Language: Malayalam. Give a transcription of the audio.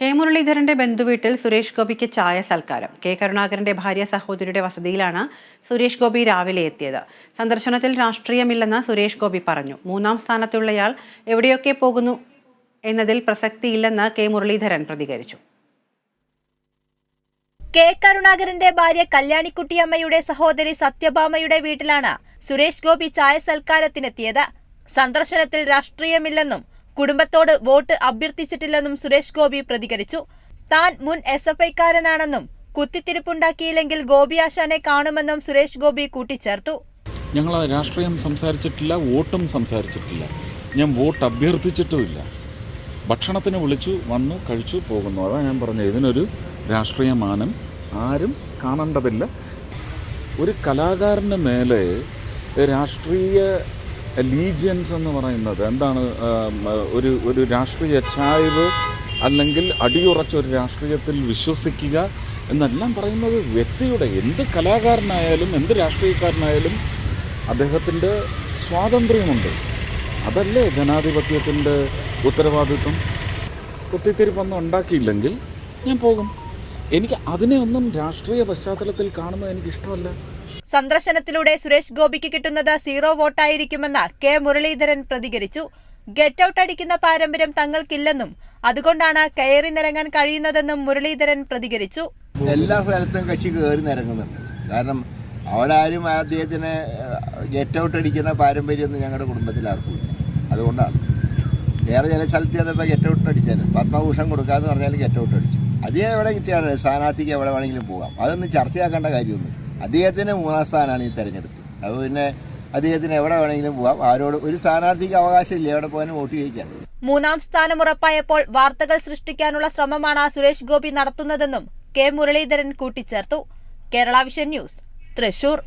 കെ മുരളീധരന്റെ ബന്ധുവീട്ടിൽ സുരേഷ് ഗോപിക്ക് ചായ സൽക്കാരം. കെ കരുണാകരന്റെ ഭാര്യ സഹോദരിയുടെ വസതിയിലാണ് സുരേഷ് ഗോപി രാവിലെ എത്തിയത്. സന്ദർശനത്തിൽ രാഷ്ട്രീയമില്ലെന്ന് സുരേഷ് ഗോപി പറഞ്ഞു. മൂന്നാം സ്ഥാനത്തുള്ളയാൾ എവിടെയൊക്കെ പോകുന്നു എന്നതിൽ പ്രസക്തിയില്ലെന്ന് കെ മുരളീധരൻ പ്രതികരിച്ചു. കെ കരുണാകരന്റെ ഭാര്യ കല്യാണിക്കുട്ടിയമ്മയുടെ സഹോദരി സത്യഭാമയുടെ വീട്ടിലാണ് സുരേഷ് ഗോപി ചായ സൽക്കാരത്തിനെത്തിയത്. സന്ദർശനത്തിൽ രാഷ്ട്രീയമില്ലെന്നും കുടുംബത്തോട് വോട്ട് അഭ്യർത്ഥിച്ചിട്ടില്ലെന്നും സുരേഷ് ഗോപി പ്രതികരിച്ചു. താൻ മുൻ എസ് എഫ് ഐക്കാരനാണെന്നും കുത്തിത്തിരിപ്പുണ്ടാക്കിയില്ലെങ്കിൽ ഗോപി ആശാനെ കാണുമെന്നും സുരേഷ് ഗോപി കൂട്ടിച്ചേർത്തു. ഞങ്ങൾ രാഷ്ട്രീയം സംസാരിച്ചിട്ടില്ല വോട്ടും സംസാരിച്ചിട്ടില്ല. ഞാൻ വോട്ട് അഭ്യർത്ഥിച്ചിട്ടുമില്ല. ഭക്ഷണത്തിന് വിളിച്ചു വന്നു കഴിച്ചു പോകുന്നു. അതാണ് ഞാൻ പറഞ്ഞത്. ഇതിനൊരു രാഷ്ട്രീയ മാനം ആരും കാണേണ്ടതില്ല. ഒരു കലാകാരന് മേലെ രാഷ്ട്രീയ ലീജിയൻസ് എന്ന് പറയുന്നത് എന്താണ് ഒരു ഒരു രാഷ്ട്രീയ ചായ്വ് അല്ലെങ്കിൽ അടിയുറച്ച ഒരു രാഷ്ട്രീയത്തിൽ വിശ്വസിക്കുക എന്നെല്ലാം പറയുന്നത് വ്യക്തിയുടെ എന്ത് കലാകാരനായാലും എന്ത് രാഷ്ട്രീയക്കാരനായാലും അദ്ദേഹത്തിന്റെ സ്വാതന്ത്ര്യമുണ്ട്. അതല്ലേ ജനാധിപത്യത്തിന്റെ ഉത്തരവാദിത്വം? കുത്തിത്തിരിപ്പൊന്നും ഉണ്ടാക്കിയില്ലെങ്കിൽ ഞാൻ പോകും. എനിക്ക് അതിനെ ഒന്നും രാഷ്ട്രീയ പശ്ചാത്തലത്തിൽ കാണുന്നത് എനിക്ക് ഇഷ്ടമല്ല സന്ദർശനത്തിലൂടെ സുരേഷ് ഗോപിക്ക് കിട്ടുന്നത് സീറോ വോട്ടായിരിക്കുമെന്ന് കെ മുരളീധരൻ പ്രതികരിച്ചു. ഗെറ്റ് ഔട്ട് അടിക്കുന്ന പാരമ്പര്യം തങ്ങൾക്കില്ലെന്നും അതുകൊണ്ടാണ് കയറി നിരങ്ങാൻ കഴിയുന്നതെന്നും മുരളീധരൻ പ്രതികരിച്ചു. എല്ലാ സ്ഥലത്തും കക്ഷി കയറി നിരങ്ങുന്നുണ്ട്. കാരണം അവിടെ ആരും അദ്ദേഹത്തിന് ഗെറ്റ് ഔട്ട് അടിക്കുന്ന പാരമ്പര്യമൊന്നും ഞങ്ങളുടെ കുടുംബത്തിൽ ആർക്കും അതുകൊണ്ടാണ്. വേറെ ചില സ്ഥലത്ത് ചെന്നപ്പോൾ ഗെറ്റ് ഔട്ട് അടിച്ചാൽ പത്മഭൂഷൺ കൊടുക്കാന്ന് പറഞ്ഞാൽ ഗെറ്റ് ഔട്ട് അടിച്ചു. അതേ എവിടെ സ്ഥാനാർത്ഥിക്ക് എവിടെ വേണമെങ്കിലും പോകാം. അതൊന്നും ചർച്ചയാക്കേണ്ട കാര്യമൊന്നും അദ്ദേഹത്തിന് മൂന്നാം സ്ഥാനമാണ് ഈ തെരഞ്ഞെടുപ്പ്. അത് പിന്നെ അദ്ദേഹത്തിന് എവിടെ വേണമെങ്കിലും പോവാം. ആരോട് ഒരു സ്ഥാനാർത്ഥിക്ക് അവകാശമില്ല. എവിടെ പോകാനും വോട്ട് ചെയ്യിക്കാൻ മൂന്നാം സ്ഥാനം ഉറപ്പായപ്പോൾ വാർത്തകൾ സൃഷ്ടിക്കാനുള്ള ശ്രമമാണ് സുരേഷ് ഗോപി നടത്തുന്നതെന്നും കെ മുരളീധരൻ കൂട്ടിച്ചേർത്തു. Kerala vision news Thrissur.